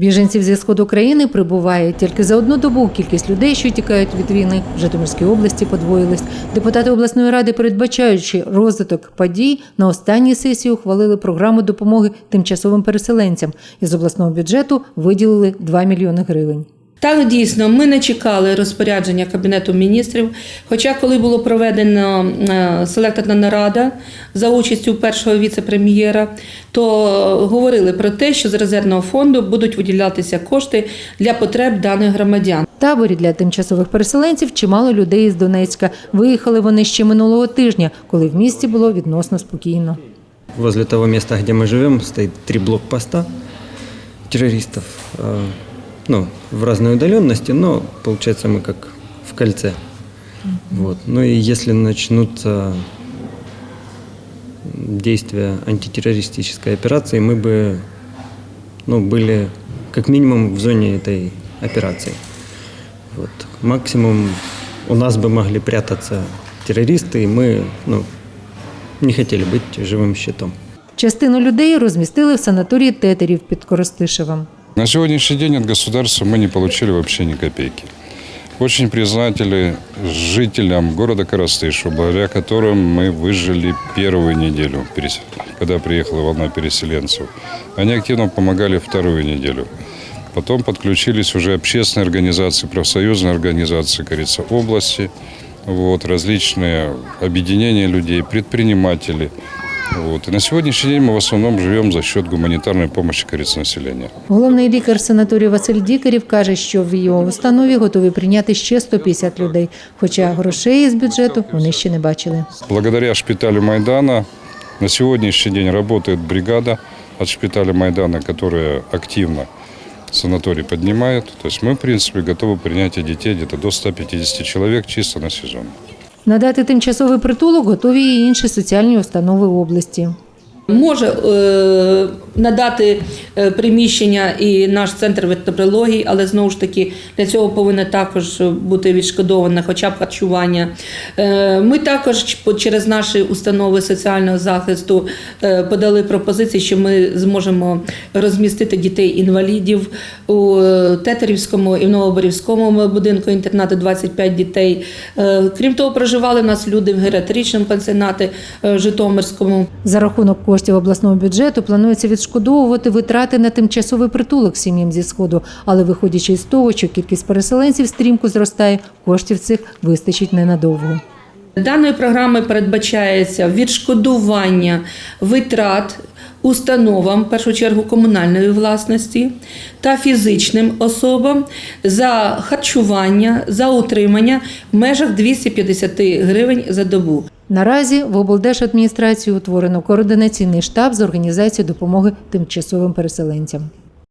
Біженців зі сходу країни прибуває тільки за одну добу. Кількість людей, що тікають від війни, в Житомирській області подвоїлись. Депутати обласної ради, передбачаючи розвиток подій, на останній сесії ухвалили програму допомоги тимчасовим переселенцям. Із обласного бюджету виділили 2 мільйони гривень. Так, дійсно, ми не чекали розпорядження Кабінету міністрів. Хоча, коли було проведено е, селекторна нарада за участю першого віце-прем'єра, то говорили про те, що з резервного фонду будуть виділятися кошти для потреб даних громадян. В таборі для тимчасових переселенців чимало людей із Донецька. Виїхали вони ще минулого тижня, коли в місті було відносно спокійно. Возле того места, где мы живем, стоит три блокпоста террористов э, Ну, в разной удаленности, но получается мы как в кольце. Вот. Ну и если начнутся действия антитеррористической операции, мы бы ну, были как минимум в зоне этой операции. Вот. Максимум у нас бы могли прятаться террористы, и мы ну, не хотели быть живым щитом. Частину людей розмістили в санаторії тетерів під Коростишевом. На сегодняшний день от государства мы не получили вообще ни копейки. Очень признательны жителям города Коростышу, благодаря которым мы выжили первую неделю, когда приехала волна переселенцев. Они активно помогали вторую неделю. Потом подключились уже общественные организации, профсоюзные организации, говорится, области, вот, различные объединения людей, предприниматели. Вот. И на сегодняшний день мы в основном живем за счет гуманитарной помощи, как говорится, населения. Головний лікар санаторію Василь Дікарів каже, що в його установі готові прийняти ще 150 людей, хоча грошей із бюджету вони ще не бачили. Благодаря шпиталю Майдана на сегодняшний день работает бригада от шпиталя Майдана, которая активно санаторий поднимает. То есть мы, в принципе, готовы принять и детей где-то до 150 человек чисто на сезон. Надати тимчасовий притулок готові і інші соціальні установи області. Може е, надати е, приміщення і наш центр ветеринарології, але знову ж таки для цього повинно також бути відшкодоване хоча б харчування. Е, ми також через наші установи соціального захисту е, подали пропозиції, що ми зможемо розмістити дітей-інвалідів у Тетерівському і в Новоборівському будинку інтернату 25 дітей. Крім того, проживали в нас люди в геріатричному пансіонаті Житомирському. За рахунок коштів обласного бюджету планується відшкодовувати витрати на тимчасовий притулок сім'ям зі сходу, але виходячи із того, що кількість переселенців стрімко зростає, коштів цих вистачить ненадовго. Даною програмою передбачається відшкодування витрат установам, в першу чергу комунальної власності та фізичним особам за харчування, за утримання в межах 250 гривень за добу. Наразі в облдержадміністрації утворено координаційний штаб з організації допомоги тимчасовим переселенцям.